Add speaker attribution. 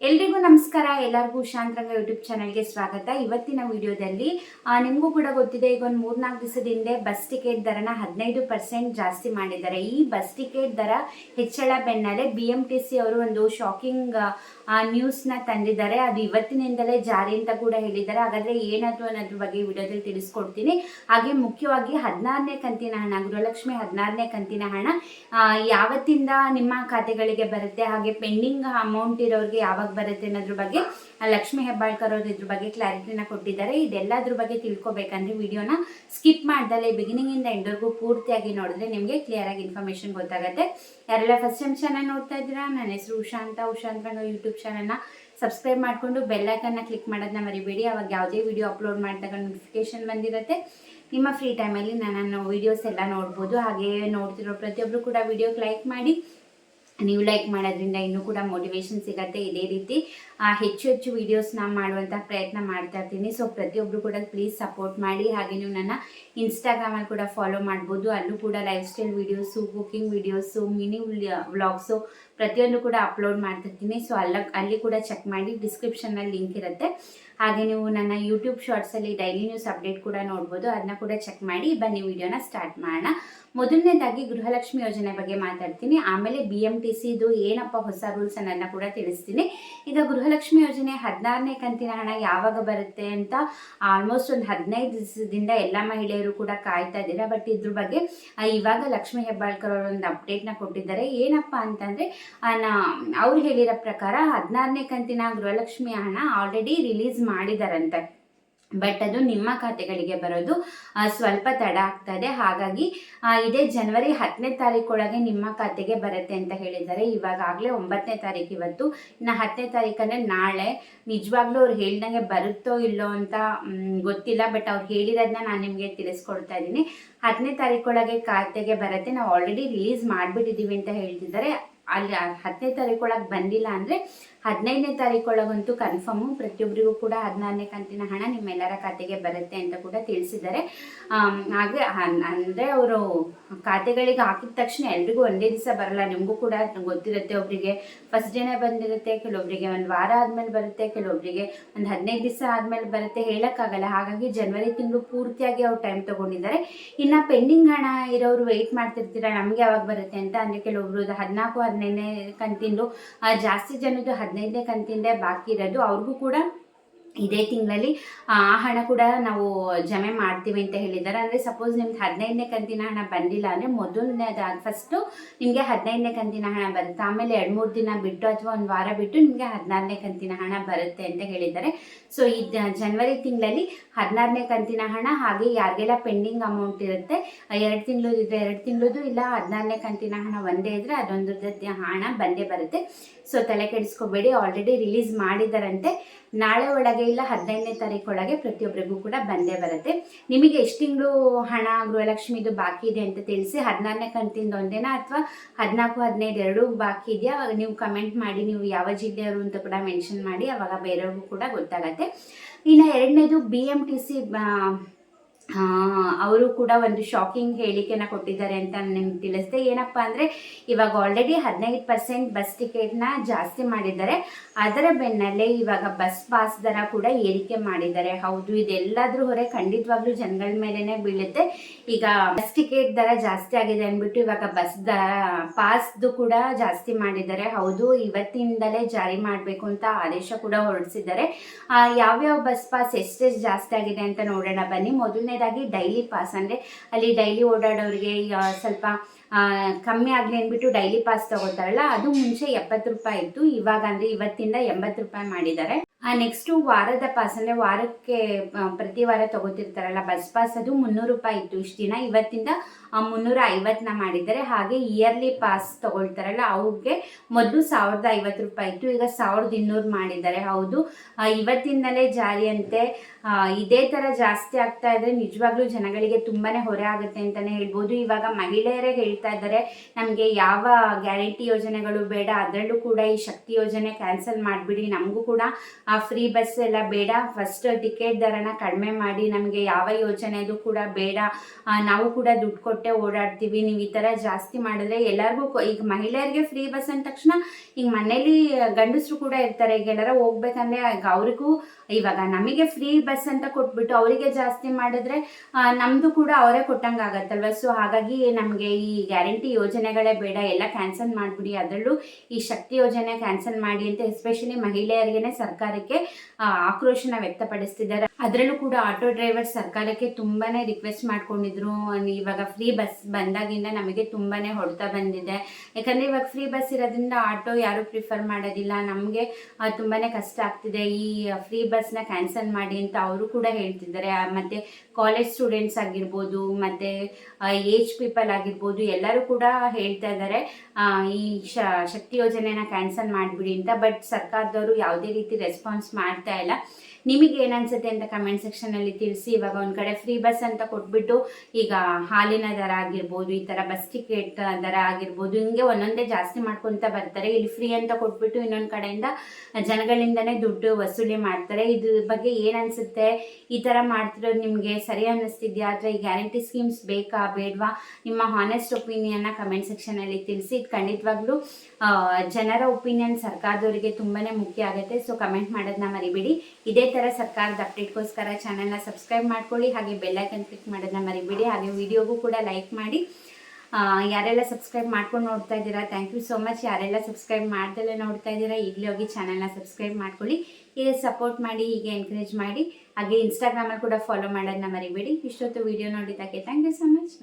Speaker 1: ಎಲ್ರಿಗೂ ನಮಸ್ಕಾರ, ಎಲ್ಲರಿಗೂ ಶಾಂತರಂಗ ಯೂಟ್ಯೂಬ್ ಚಾನಲ್ಗೆ ಸ್ವಾಗತ. ಇವತ್ತಿನ ವಿಡಿಯೋದಲ್ಲಿ ನಿಮಗೂ ಕೂಡ ಗೊತ್ತಿದೆ, ಈಗ ಒಂದು ಮೂರ್ನಾಲ್ಕು ದಿವಸದ ಹಿಂದೆ ಬಸ್ ಟಿಕೆಟ್ ದರನ ಹದಿನೈದು ಪರ್ಸೆಂಟ್ ಜಾಸ್ತಿ ಮಾಡಿದ್ದಾರೆ. ಈ ಬಸ್ ಟಿಕೆಟ್ ದರ ಹೆಚ್ಚಳ ಬೆನ್ನಲ್ಲೇ ಬಿ ಎಂ ಟಿ ಸಿ ಅವರು ಒಂದು ಶಾಕಿಂಗ್ ನ್ಯೂಸ್ನ ತಂದಿದ್ದಾರೆ. ಅದು ಇವತ್ತಿನಿಂದಲೇ ಜಾರಿ ಅಂತ ಕೂಡ ಹೇಳಿದ್ದಾರೆ. ಹಾಗಾದ್ರೆ ಏನದು ಅನ್ನೋದ್ರ ಬಗ್ಗೆ ವಿಡಿಯೋದಲ್ಲಿ ತಿಳಿಸ್ಕೊಡ್ತೀನಿ. ಹಾಗೆ ಮುಖ್ಯವಾಗಿ ಹದಿನಾರನೇ ಕಂತಿನ ಹಣ, ಗೃಹಲಕ್ಷ್ಮಿ ಹದಿನಾರನೇ ಕಂತಿನ ಹಣ ಯಾವತ್ತಿಂದ ನಿಮ್ಮ ಖಾತೆಗಳಿಗೆ ಬರುತ್ತೆ, ಹಾಗೆ ಪೆಂಡಿಂಗ್ ಅಮೌಂಟ್ ಇರೋರಿಗೆ ಯಾವಾಗ ಬರುತ್ತೆ ಅನ್ನೋದ್ರ ಬಗ್ಗೆ ಲಕ್ಷ್ಮಿ ಹೆಬ್ಬಾಳ್ಕರ್ ಅವರು ಇದ್ರ ಬಗ್ಗೆ ಕ್ಲಾರಿಟಿನ ಕೊಟ್ಟಿದ್ದಾರೆ. ಇದೆಲ್ಲದ್ರ ಬಗ್ಗೆ ತಿಳ್ಕೊಬೇಕಂದ್ರೆ ವಿಡಿಯೋನ ಸ್ಕಿಪ್ ಮಾಡ್ದಲೇ ಬಿಗಿನಿಂಗ್ ಇಂದ ಎಂಡ್ವರೆಗೂ ಪೂರ್ತಿಯಾಗಿ ನೋಡಿದ್ರೆ ನಿಮಗೆ ಕ್ಲಿಯರ್ ಆಗಿ ಇನ್ಫಾರ್ಮೇಶನ್ ಗೊತ್ತಾಗುತ್ತೆ. ಯಾರೆಲ್ಲ ಫಸ್ಟ್ ಟೈಮ್ ಚಾನಲ್ ನೋಡ್ತಾ ಇದ್ದೀರಾ, ನನ್ನ ಹೆಸರು ಉಷಾ ಅಂತ. ಉಷಾ ಅಂತ ಯೂಟ್ಯೂಬ್ ಚಾನಲ್ನ ಸಬ್ಸ್ಕ್ರೈಬ್ ಮಾಡಿಕೊಂಡು ಬೆಲ್ಲೈಕನ್ನ ಕ್ಲಿಕ್ ಮಾಡೋದನ್ನ ಮರಿಬೇಡಿ. ಅವಾಗ ಯಾವುದೇ ವಿಡಿಯೋ ಅಪ್ಲೋಡ್ ಮಾಡಿದಾಗ ನೋಟಿಫಿಕೇಶನ್ ಬಂದಿರುತ್ತೆ. ನಿಮ್ಮ ಫ್ರೀ ಟೈಮಲ್ಲಿ ನಾನು ವೀಡಿಯೋಸ್ ಎಲ್ಲ ನೋಡ್ಬೋದು. ಹಾಗೆ ನೋಡ್ತಿರೋ ಪ್ರತಿಯೊಬ್ಬರು ಕೂಡ ವಿಡಿಯೋಗೆ ಲೈಕ್ ಮಾಡಿ ನೀವು ಲೈಕ್ ಮಾಡೋದ್ರಿಂದ ಇನ್ನೂ ಕೂಡ ಮೋಟಿವೇಶನ್ ಸಿಗತ್ತೆ. ಇದೇ ರೀತಿ ಹೆಚ್ಚು ಹೆಚ್ಚು ವೀಡಿಯೋಸ್ನ ಮಾಡುವಂಥ ಪ್ರಯತ್ನ ಮಾಡ್ತಾ ಇರ್ತೀನಿ. ಸೊ ಪ್ರತಿಯೊಬ್ಬರು ಕೂಡ ಪ್ಲೀಸ್ ಸಪೋರ್ಟ್ ಮಾಡಿ. ಹಾಗೆ ನೀವು ನನ್ನ ಇನ್ಸ್ಟಾಗ್ರಾಮಲ್ಲಿ ಕೂಡ ಫಾಲೋ ಮಾಡ್ಬೋದು. ಅಲ್ಲೂ ಕೂಡ lifestyle videos cooking videos mini vlogs ಪ್ರತಿಯೊಂದು ಕೂಡ ಅಪ್ಲೋಡ್ ಮಾಡ್ತಿರ್ತೀನಿ ಸೊ ಅಲ್ಲ, ಅಲ್ಲಿ ಕೂಡ ಚೆಕ್ ಮಾಡಿ. ಡಿಸ್ಕ್ರಿಪ್ಷನಲ್ಲಿ ಲಿಂಕ್ ಇರುತ್ತೆ. ಹಾಗೆ ನೀವು ನನ್ನ ಯೂಟ್ಯೂಬ್ ಶಾರ್ಟ್ಸಲ್ಲಿ ಡೈಲಿ ನ್ಯೂಸ್ ಅಪ್ಡೇಟ್ ಕೂಡ ನೋಡ್ಬೋದು. ಅದನ್ನ ಕೂಡ ಚೆಕ್ ಮಾಡಿ. ಬನ್ನಿ ವಿಡಿಯೋನ ಸ್ಟಾರ್ಟ್ ಮಾಡೋಣ. ಮೊದಲನೇದಾಗಿ ಗೃಹಲಕ್ಷ್ಮಿ ಯೋಜನೆ ಬಗ್ಗೆ ಮಾತಾಡ್ತೀನಿ. ಆಮೇಲೆ ಬಿ ಎಂ ಟಿ ಸಿದು ಏನಪ್ಪ ಹೊಸ ರೂಲ್ಸ್ ಅನ್ನೋದನ್ನ ಕೂಡ ತಿಳಿಸ್ತೀನಿ. ಈಗ ಗೃಹಲಕ್ಷ್ಮಿ ಯೋಜನೆ ಹದಿನಾರನೇ ಕಂತಿನ ಹಣ ಯಾವಾಗ ಬರುತ್ತೆ ಅಂತ ಆಲ್ಮೋಸ್ಟ್ ಒಂದು ಹದಿನೈದು ದಿವಸದಿಂದ ಎಲ್ಲ ಮಹಿಳೆಯರು ಕೂಡ ಕಾಯ್ತಾ ಇದ್ದೀರಾ. ಬಟ್ ಇದ್ರ ಬಗ್ಗೆ ಇವಾಗ ಲಕ್ಷ್ಮಿ ಹೆಬ್ಬಾಳ್ಕರ್ ಅವರು ಒಂದು ಅಪ್ಡೇಟ್ನ ಕೊಟ್ಟಿದ್ದಾರೆ. ಏನಪ್ಪ ಅಂತಂದರೆ ಅವ್ರು ಹೇಳಿರೋ ಪ್ರಕಾರ ಹದಿನಾರನೇ ಕಂತಿನ ಗೃಹಲಕ್ಷ್ಮಿ ಹಣ ಆಲ್ರೆಡಿ ರಿಲೀಸ್ ಮಾಡಿದಾರಂತೆ. ಬಟ್ ಅದು ನಿಮ್ಮ ಖಾತೆಗಳಿಗೆ ಬರೋದು ಸ್ವಲ್ಪ ತಡ ಆಗ್ತದೆ. ಹಾಗಾಗಿ ಇದೇ ಜನವರಿ ಹತ್ತನೇ ತಾರೀಕೊಳಗೆ ನಿಮ್ಮ ಖಾತೆಗೆ ಬರುತ್ತೆ ಅಂತ ಹೇಳಿದ್ದಾರೆ. ಇವಾಗಾಗಲೇ ಒಂಬತ್ತನೇ ತಾರೀಕು ಇವತ್ತು. ಇನ್ನು ಹತ್ತನೇ ತಾರೀಕಂದ್ರೆ ನಾಳೆ. ನಿಜವಾಗ್ಲೂ ಅವ್ರು ಹೇಳ್ದಂಗೆ ಬರುತ್ತೋ ಇಲ್ಲೋ ಅಂತ ಗೊತ್ತಿಲ್ಲ. ಬಟ್ ಅವ್ರು ಹೇಳಿರೋದನ್ನ ನಾನು ನಿಮಗೆ ತಿಳಿಸ್ಕೊಡ್ತಾ ಇದ್ದೀನಿ. ಹತ್ತನೇ ತಾರೀಕೊಳಗೆ ಖಾತೆಗೆ ಬರುತ್ತೆ. ನಾವು ಆಲ್ರೆಡಿ ರಿಲೀಸ್ ಮಾಡಿಬಿಟ್ಟಿದ್ದೀವಿ ಅಂತ ಹೇಳ್ತಿದ್ದಾರೆ. ಅಲ್ಲಿ ಹತ್ತನೇ ತಾರೀಕೊಳಗೆ ಬಂದಿಲ್ಲ ಅಂದರೆ ಹದಿನೈದನೇ ತಾರೀಕೊಳಗಂತೂ ಕನ್ಫರ್ಮು ಪ್ರತಿಯೊಬ್ಬರಿಗೂ ಕೂಡ ಹದಿನಾರನೇ ಕಂತಿನ ಹಣ ನಿಮ್ಮೆಲ್ಲರ ಖಾತೆಗೆ ಬರುತ್ತೆ ಅಂತ ಕೂಡ ತಿಳಿಸಿದ್ದಾರೆ. ಹಾಗೆ ಅಂದರೆ ಅವರು ಖಾತೆಗಳಿಗೆ ಹಾಕಿದ ತಕ್ಷಣ ಎಲ್ರಿಗೂ ಒಂದೇ ದಿವಸ ಬರಲ್ಲ. ನಿಮಗೂ ಕೂಡ ಗೊತ್ತಿರುತ್ತೆ ಒಬ್ಬರಿಗೆ ಫಸ್ಟ್ ಡೇನೇ ಬಂದಿರುತ್ತೆ ಕೆಲವೊಬ್ಬರಿಗೆ ಒಂದು ವಾರ ಆದಮೇಲೆ ಬರುತ್ತೆ ಕೆಲವೊಬ್ಬರಿಗೆ ಒಂದು ಹದಿನೈದು ದಿವಸ ಆದಮೇಲೆ ಬರುತ್ತೆ. ಹೇಳೋಕ್ಕಾಗಲ್ಲ. ಹಾಗಾಗಿ ಜನವರಿ ತಿಂಗಳು ಪೂರ್ತಿಯಾಗಿ ಅವ್ರು ಟೈಮ್ ತೊಗೊಂಡಿದ್ದಾರೆ. ಇನ್ನು ಪೆಂಡಿಂಗ್ ಹಣ ಇರೋರು ವೆಯ್ಟ್ ಮಾಡ್ತಿರ್ತೀರ? ನಮಗೆ ಯಾವಾಗ ಬರುತ್ತೆ ಅಂತ? ಅಂದರೆ ಕೆಲವೊಬ್ರು ಹದಿನಾಲ್ಕು, ಹದಿನೈದನೇ ಕಂತಿಂದು ಜಾಸ್ತಿ ಜನದ್ದು ಹದಿನೈದನೇ ಕಂತಿಂದ ಬಾಕಿ ಇರೋದು ಅವ್ರಿಗೂ ಕೂಡ ಇದೇ ತಿಂಗಳಲ್ಲಿ, ಆ ಹಣ ಕೂಡ ನಾವು ಜಮೆ ಮಾಡ್ತೀವಿ ಅಂತ ಹೇಳಿದ್ದಾರೆ. ಅಂದರೆ ಸಪೋಸ್ ನಿಮ್ದು ಹದಿನೈದನೇ ಕಂತಿನ ಹಣ ಬಂದಿಲ್ಲ ಅಂದರೆ ಮೊದಲನೇದಾಗಿ ಫಸ್ಟು ನಿಮಗೆ ಹದಿನೈದನೇ ಕಂತಿನ ಹಣ ಬರುತ್ತೆ ಆಮೇಲೆ ಎರಡು ಮೂರು ದಿನ ಬಿಟ್ಟು ಅಥವಾ ಒಂದು ವಾರ ಬಿಟ್ಟು ನಿಮಗೆ ಹದಿನಾರನೇ ಕಂತಿನ ಹಣ ಬರುತ್ತೆ ಅಂತ ಹೇಳಿದ್ದಾರೆ. ಸೊ ಈ ಜನವರಿ ತಿಂಗಳಲ್ಲಿ ಹದಿನಾರನೇ ಕಂತಿನ ಹಣ ಹಾಗೆ ಯಾರಿಗೆಲ್ಲ ಪೆಂಡಿಂಗ್ ಅಮೌಂಟ್ ಇರುತ್ತೆ ಎರಡು ತಿಂಗಳು ಇದ್ರೆ ಎರಡು ತಿಂಗಳದು ಇಲ್ಲ ಹದಿನಾರನೇ ಕಂತಿನ ಹಣ ಒಂದೇ ಇದ್ರೆ ಅದೊಂದು ಹಣ ಬಂದೇ ಬರುತ್ತೆ. ಸೊ ತಲೆ ಕೆಡಿಸ್ಕೋಬೇಡಿ. ಆಲ್ರೆಡಿ ರಿಲೀಸ್ ಮಾಡಿದಾರಂತೆ ನಾಳೆ ಒಳಗೆ ಇಲ್ಲ ಹದಿನೈದನೇ ತಾರೀಕೊಳಗೆ ಪ್ರತಿಯೊಬ್ಬರಿಗೂ ಕೂಡ ಬಂದೇ ಬರುತ್ತೆ. ನಿಮಗೆ ಎಷ್ಟು ತಿಂಗಳು ಹಣ, ಗೃಹಲಕ್ಷ್ಮಿದು ಬಾಕಿ ಇದೆ ಅಂತ ತಿಳಿಸಿ ಹದಿನಾರನೇ ಕಂತಿಂದ ಒಂದೇನಾ ಅಥವಾ ಹದಿನಾಲ್ಕು, ಹದಿನೈದು ಎರಡು ಬಾಕಿ ಇದೆಯಾ? ಅವಾಗ ನೀವು ಕಮೆಂಟ್ ಮಾಡಿ, ನೀವು ಯಾವ ಜಿಲ್ಲೆಯವರು ಅಂತ ಕೂಡ ಮೆನ್ಷನ್ ಮಾಡಿ, ಅವಾಗ ಬೇರೆಯವ್ರಿಗೂ ಕೂಡ ಗೊತ್ತಾಗತ್ತೆ. ಇನ್ನು ಎರಡನೇದು ಬಿ ಎಂ ಟಿ ಸಿ ಅವರು ಕೂಡ ಒಂದು ಶಾಕಿಂಗ್ ಹೇಳಿಕೆನ ಕೊಟ್ಟಿದ್ದಾರೆ ಅಂತ ನಿಮ್ಗೆ ತಿಳಿಸಿದೆ. ಏನಪ್ಪ ಅಂದ್ರೆ, ಇವಾಗ ಆಲ್ರೆಡಿ ಹದಿನೈದು ಪರ್ಸೆಂಟ್ ಬಸ್ ಟಿಕೆಟ್ನ ಜಾಸ್ತಿ ಮಾಡಿದ್ದಾರೆ. ಅದರ ಬೆನ್ನಲ್ಲೇ ಇವಾಗ ಬಸ್ ಪಾಸ್ ದರ ಕೂಡ ಏರಿಕೆ ಮಾಡಿದ್ದಾರೆ. ಹೌದು, ಇದೆಲ್ಲದ್ರ ಹೊರೆ ಖಂಡಿತವಾಗ್ಲೂ ಜನಗಳ ಮೇಲೆನೆ ಬೀಳುತ್ತೆ. ಈಗ ಬಸ್ ಟಿಕೆಟ್ ದರ ಜಾಸ್ತಿ ಆಗಿದೆ ಅಂದ್ಬಿಟ್ಟು ಇವಾಗ ಬಸ್ ದರ ಪಾಸ್ದು ಕೂಡ ಜಾಸ್ತಿ ಮಾಡಿದ್ದಾರೆ. ಹೌದು, ಇವತ್ತಿಂದಲೇ ಜಾರಿ ಮಾಡಬೇಕು ಅಂತ ಆದೇಶ ಕೂಡ ಹೊರಡಿಸಿದ್ದಾರೆ. ಯಾವ್ಯಾವ ಬಸ್ ಪಾಸ್ ಎಷ್ಟೆಷ್ಟು ಜಾಸ್ತಿ ಆಗಿದೆ ಅಂತ ನೋಡೋಣ. ಬನ್ನಿ ಮೊದಲನೇದಾಗಿ ಡೈಲಿ ಪಾಸ್ ಅಂದರೆ ಅಲ್ಲಿ ಡೈಲಿ ಓಡಾಡೋರಿಗೆ ಸ್ವಲ್ಪ ಕಮ್ಮಿ ಆಗಲಿ ಅಂದ್ಬಿಟ್ಟು ಡೈಲಿ ಪಾಸ್ ತಗೋತಾರಲ್ಲ, ಅದು ಮುಂಚೆ ಎಪ್ಪತ್ತು ರೂಪಾಯಿ ಇತ್ತು. ಇವಾಗ ಅಂದರೆ ಇವತ್ತಿಂದ ಎಂಬತ್ತು ರೂಪಾಯಿ ಮಾಡಿದ್ದಾರೆ. ನೆಕ್ಸ್ಟು ವಾರದ ಪಾಸ್ ಅಂದರೆ ವಾರಕ್ಕೆ ಪ್ರತಿ ವಾರ ತಗೋತಿರ್ತಾರಲ್ಲ ಬಸ್ ಪಾಸ್ ಅದು ಮುನ್ನೂರು ರೂಪಾಯಿ ಇತ್ತು ಇಷ್ಟು ದಿನ. ಇವತ್ತಿಂದ ಮುನ್ನೂರ ಐವತ್ತನ್ನ ಮಾಡಿದ್ದಾರೆ. ಹಾಗೆ ಇಯರ್ಲಿ ಪಾಸ್ ತಗೊಳ್ತಾರಲ್ಲ, ಅವ್ರಿಗೆ ಮೊದಲು ಸಾವಿರದ ಐವತ್ತು ರೂಪಾಯಿ ಇತ್ತು. ಈಗ ಸಾವಿರದ ಇನ್ನೂರು ಮಾಡಿದ್ದಾರೆ. ಹೌದು. ಇವತ್ತಿಂದಲೇ ಜಾರಿಯಂತೆ. ಇದೇ ಥರ ಜಾಸ್ತಿ ಆಗ್ತಾ ಇದ್ರೆ ನಿಜವಾಗ್ಲೂ ಜನಗಳಿಗೆ ತುಂಬಾನೇ ಹೊರೆ ಆಗುತ್ತೆ ಅಂತಲೇ ಹೇಳ್ಬೋದು. ಇವಾಗ ಮಹಿಳೆಯರೇ ಹೇಳ್ತಾ ಹೇಳ್ತಾ ಇದ್ದಾರೆ, ನಮಗೆ ಯಾವ ಗ್ಯಾರಂಟಿ ಯೋಜನೆಗಳು ಬೇಡ, ಅದರಲ್ಲೂ ಕೂಡ ಈ ಶಕ್ತಿ ಯೋಜನೆ ಕ್ಯಾನ್ಸಲ್ ಮಾಡಿಬಿಡಿ. ನಮಗೂ ಕೂಡ ಆ ಫ್ರೀ ಬಸ್ ಎಲ್ಲ ಬೇಡ. ಫಸ್ಟ್ ಟಿಕೆಟ್ ದರನ ಕಡಿಮೆ ಮಾಡಿ, ನಮಗೆ ಯಾವ ಯೋಜನೆದು ಕೂಡ ಬೇಡ. ನಾವು ಕೂಡ ದುಡ್ಡು ಕೊಟ್ಟೆ ಓಡಾಡ್ತೀವಿ. ನೀವು ಈ ಥರ ಜಾಸ್ತಿ ಮಾಡಿದ್ರೆ ಎಲ್ಲರಿಗೂ ಈಗ ಮಹಿಳೆಯರಿಗೆ ಫ್ರೀ ಬಸ್ ಅಂದ ತಕ್ಷಣ ಈಗ ಮನೇಲಿ ಗಂಡಸರು ಕೂಡ ಇರ್ತಾರೆ. ಈಗ ಎಲ್ಲರ ಹೋಗ್ಬೇಕಂದ್ರೆ ಈಗ ಅವ್ರಿಗೂ ಇವಾಗ ನಮಗೆ ಫ್ರೀ ಬಸ್ ಅಂತ ಕೊಟ್ಬಿಟ್ಟು ಅವರಿಗೆ ಜಾಸ್ತಿ ಮಾಡಿದ್ರೆ ನಮ್ದು ಕೂಡ ಅವರೇ ಕೊಟ್ಟಂಗೆ ಆಗತ್ತಲ್ವ? ಸೊ ಹಾಗಾಗಿ ನಮಗೆ ಈ ಗ್ಯಾರಂಟಿ ಯೋಜನೆಗಳೇ ಬೇಡ, ಎಲ್ಲ ಕ್ಯಾನ್ಸಲ್ ಮಾಡಿಬಿಡಿ. ಅದರಲ್ಲೂ ಈ ಶಕ್ತಿ ಯೋಜನೆ ಕ್ಯಾನ್ಸಲ್ ಮಾಡಿ ಅಂತ ಎಸ್ಪೆಷಲಿ ಮಹಿಳೆಯರಿಗೆನೆ ಸರ್ಕಾರಕ್ಕೆ ಆಕ್ರೋಶನ ವ್ಯಕ್ತಪಡಿಸ್ತಿದ್ದಾರೆ. ಅದರಲ್ಲೂ ಕೂಡ ಆಟೋ ಡ್ರೈವರ್ ಸರ್ಕಾರಕ್ಕೆ ತುಂಬಾನೇ ರಿಕ್ವೆಸ್ಟ್ ಮಾಡ್ಕೊಂಡಿದ್ರು. ಇವಾಗ ಫ್ರೀ ಬಸ್ ಬಂದಾಗಿಂದ ನಮಗೆ ತುಂಬಾನೇ ಹೊಡೆತ ಬಂದಿದೆ. ಯಾಕಂದ್ರೆ ಇವಾಗ ಫ್ರೀ ಬಸ್ ಇರೋದ್ರಿಂದ ಆಟೋ ಯಾರು ಪ್ರಿಫರ್ ಮಾಡೋದಿಲ್ಲ. ನಮಗೆ ತುಂಬಾನೇ ಕಷ್ಟ ಆಗ್ತಿದೆ. ಈ ಫ್ರೀ ಬಸ್ನ ಕ್ಯಾನ್ಸಲ್ ಮಾಡಿ ಅಂತ ಅವರು ಕೂಡ ಹೇಳ್ತಿದ್ದಾರೆ. ಮತ್ತು ಕಾಲೇಜ್ ಸ್ಟೂಡೆಂಟ್ಸ್ ಆಗಿರ್ಬೋದು, ಮತ್ತೆ ಏಜ್ ಪೀಪಲ್ ಆಗಿರ್ಬೋದು, ಎಲ್ಲರೂ ಕೂಡ ಹೇಳ್ತಾ ಇದ್ದಾರೆ. ಈ ಶಕ್ತಿ ಯೋಜನೆನ ಕ್ಯಾನ್ಸಲ್ ಮಾಡಿಬಿಡಿ ಅಂತ. ಬಟ್ ಸರ್ಕಾರದವರು ಯಾವುದೇ ರೀತಿ ರೆಸ್ಪಾನ್ಸ್ ಮಾಡ್ತಾ ಇಲ್ಲ. ನಿಮಗೆ ಏನನ್ಸುತ್ತೆ ಅಂತ ಕಮೆಂಟ್ ಸೆಕ್ಷನಲ್ಲಿ ತಿಳಿಸಿ. ಇವಾಗ ಒಂದು ಕಡೆ ಫ್ರೀ ಬಸ್ ಅಂತ ಕೊಟ್ಬಿಟ್ಟು ಈಗ ಹಾಲಿನ ದರ ಆಗಿರ್ಬೋದು, ಈ ಥರ ಬಸ್ ಟಿಕೆಟ್ ದರ ಆಗಿರ್ಬೋದು, ಹಿಂಗೆ ಒಂದೊಂದೇ ಜಾಸ್ತಿ ಮಾಡ್ಕೊತ ಬರ್ತಾರೆ. ಇಲ್ಲಿ ಫ್ರೀ ಅಂತ ಕೊಟ್ಬಿಟ್ಟು ಇನ್ನೊಂದು ಕಡೆಯಿಂದ ಜನಗಳಿಂದನೇ ದುಡ್ಡು ವಸೂಲಿ ಮಾಡ್ತಾರೆ. ಇದ್ರ ಬಗ್ಗೆ ಏನು ಅನಿಸುತ್ತೆ ಈ ಥರ ಮಾಡ್ತಿರೋದು ನಿಮಗೆ ಸರಿ ಅನ್ನಿಸ್ತಿದ್ಯಾ? ಅಥವಾ ಈ ಗ್ಯಾರಂಟಿ ಸ್ಕೀಮ್ಸ್ ಬೇಕಾ, ಬೇಡವಾ? ನಿಮ್ಮ ಹಾನೆಸ್ಟ್ ಒಪಿನಿಯನ್ನ ಕಮೆಂಟ್ ಸೆಕ್ಷನಲ್ಲಿ ತಿಳಿಸಿ. ಇದು ಖಂಡಿತವಾಗ್ಲೂ ಜನರ ಒಪಿನಿಯನ್ ಸರ್ಕಾರದವರಿಗೆ ತುಂಬಾ ಮುಖ್ಯ ಆಗುತ್ತೆ. ಸೊ ಕಮೆಂಟ್ ಮಾಡೋದನ್ನ ಮರಿಬೇಡಿ. ಇದೇ ಥರ ಸರ್ಕಾರದ ಅಪ್ಡೇಟ್ಗೋಸ್ಕರ ಚಾನಲ್ನ ಸಬ್ಸ್ಕ್ರೈಬ್ ಮಾಡ್ಕೊಳ್ಳಿ, ಹಾಗೆ ಬೆಲ್ಲೈಕನ್ ಕ್ಲಿಕ್ ಮಾಡೋದನ್ನ ಮರಿಬೇಡಿ. ಹಾಗೆ ವಿಡಿಯೋಗೂ ಕೂಡ ಲೈಕ್ ಮಾಡಿ. ಯಾರೆಲ್ಲ ಸಬ್ಸ್ಕ್ರೈಬ್ ಮಾಡ್ಕೊಂಡು ನೋಡ್ತಾ ಇದ್ದೀರಾ ಥ್ಯಾಂಕ್ ಯು ಸೋ ಮಚ್ ಯಾರೆಲ್ಲ ಸಬ್ಸ್ಕ್ರೈಬ್ ಮಾಡ್ದಲ್ಲೇ ನೋಡ್ತಾ ಇದ್ದೀರಾ ಈಗಲೇ ಹೋಗಿ ಚಾನಲ್ನ ಸಬ್ಸ್ಕ್ರೈಬ್ ಮಾಡ್ಕೊಳ್ಳಿ. ಹೀಗೆ ಸಪೋರ್ಟ್ ಮಾಡಿ, ಹೀಗೆ ಎನ್ಕರೇಜ್ ಮಾಡಿ, ಹಾಗೆ ಇನ್ಸ್ಟಾಗ್ರಾಮಲ್ಲಿ ಕೂಡ ಫಾಲೋ ಮಾಡೋದನ್ನ ಮರಿಬೇಡಿ. ಇಷ್ಟೊತ್ತು ವಿಡಿಯೋ ನೋಡಿದ್ದಕ್ಕೆ ಥ್ಯಾಂಕ್ ಯು ಸೊ ಮಚ್